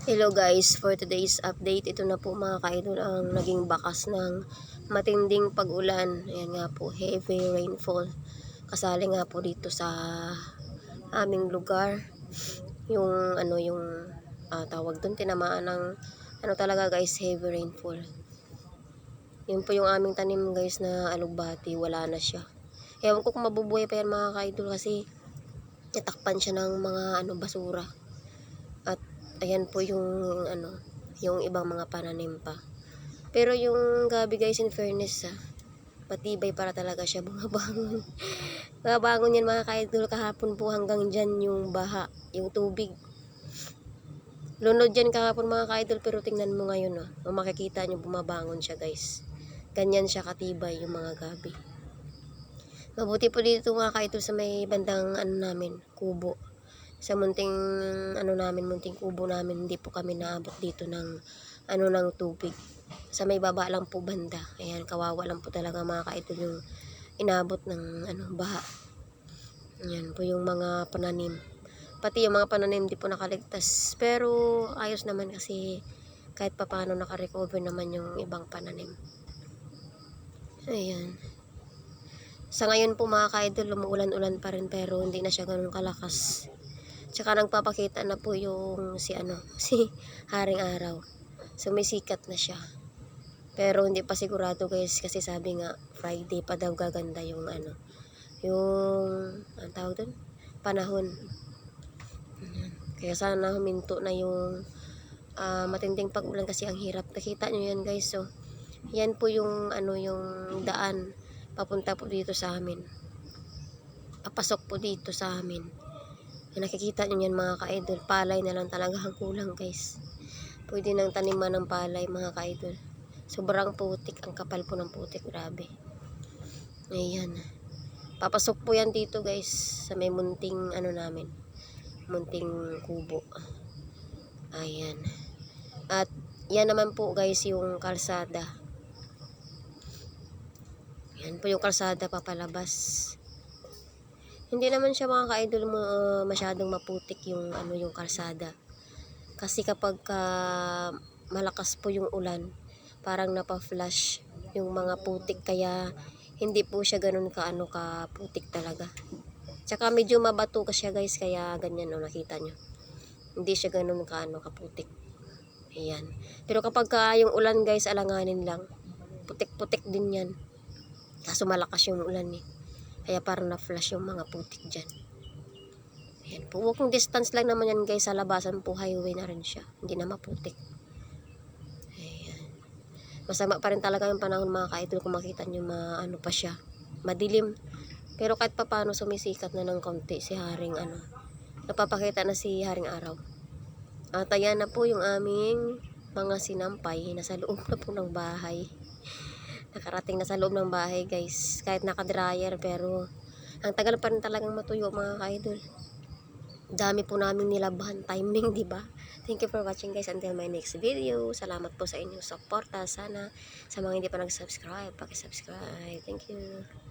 Hello guys, for today's update, ito na po mga kaidol ang naging bakas ng matinding pag-ulan. Ayan nga po, heavy rainfall. Kasali nga po dito sa aming lugar. Yung ano yung ah, tawag doon, tinamaan ng ano talaga guys, heavy rainfall. Yun po yung aming tanim guys na alugbati, wala na siya. Ewan ko kung mabubuhay pa yan mga kaidol kasi natakpan siya ng mga ano basura. Ayan po yung ano, yung ibang mga pananim pa. Pero yung gabi guys, in fairness ah, matibay para talaga siya bumabangon. Bumabangon yan mga kaidol kahapon po hanggang dyan yung baha, yung tubig. Lunod yan kahapon mga kaidol pero tingnan mo ngayon ah, oh, makikita nyo bumabangon siya guys. Ganyan siya katibay yung mga gabi. Mabuti po dito mga kaidol sa may bandang ano namin, kubo sa munting ano namin, munting kubo namin, hindi po kami naabot dito ng ano ng tubig. Sa may baba lang po banda. Ayan, kawawa lang po talaga mga kaidol yung inabot ng ano baha. Ayan po yung mga pananim. Pati yung mga pananim di po nakaligtas. Pero ayos naman kasi kahit papaano nakarecover naman yung ibang pananim. Ayan. Sa ngayon po mga kaidol, lumuulan-ulan pa rin pero hindi na siya ganun kalakas. Tsaka nagpapakita na po yung si ano, si Haring Araw. Sumisikat na siya. Pero hindi pa sigurado guys kasi sabi nga Friday pa daw gaganda yung ano, yung ang tawag doon, panahon. Kaya sana huminto na yung ah, matinding pag-ulan kasi ang hirap. Nakita nyo yan guys, so yan po yung ano yung daan papunta po dito sa amin. Papasok po dito sa amin. Yan, nakikita nyo yan mga ka-idol. Palay na lang talaga ang kulang guys. Pwede nang taniman ng palay mga ka-idol. Sobrang putik. Ang kapal po ng putik. Grabe. Ayan. Papasok po yan dito guys. Sa may munting ano namin. Munting kubo. Ayan. At yan naman po guys yung kalsada. Yan po yung kalsada papalabas. Hindi naman siya mga ka-idol mo uh, masyadong maputik yung ano yung kalsada. Kasi kapag ka malakas po yung ulan, parang napa-flash yung mga putik kaya hindi po siya ganun ka ano ka putik talaga. Tsaka medyo mabato ka siya guys kaya ganyan no nakita nyo. Hindi siya ganun ka ano kaputik. Ayan. Pero kapag ka yung ulan guys alanganin lang. Putik-putik din yan. Kaso malakas yung ulan eh. Kaya parang na-flash yung mga putik dyan. Ayan po. Walking distance lang naman yan guys. Sa labasan po highway na rin siya. Hindi na maputik. Ayan. Masama pa rin talaga yung panahon mga ka-idol kung makita nyo ma, ano pa siya. Madilim. Pero kahit pa paano sumisikat na ng konti si Haring ano. Napapakita na si Haring Araw. At ayan na po yung aming mga sinampay. Nasa loob na po ng bahay nakarating na sa loob ng bahay guys. Kahit naka-dryer pero ang tagal pa rin talagang matuyo mga ka-idol. Dami po namin nilabahan timing di ba? Thank you for watching guys. Until my next video salamat po sa inyong suporta. Sana sa mga hindi pa nag-subscribe paki-subscribe. Thank you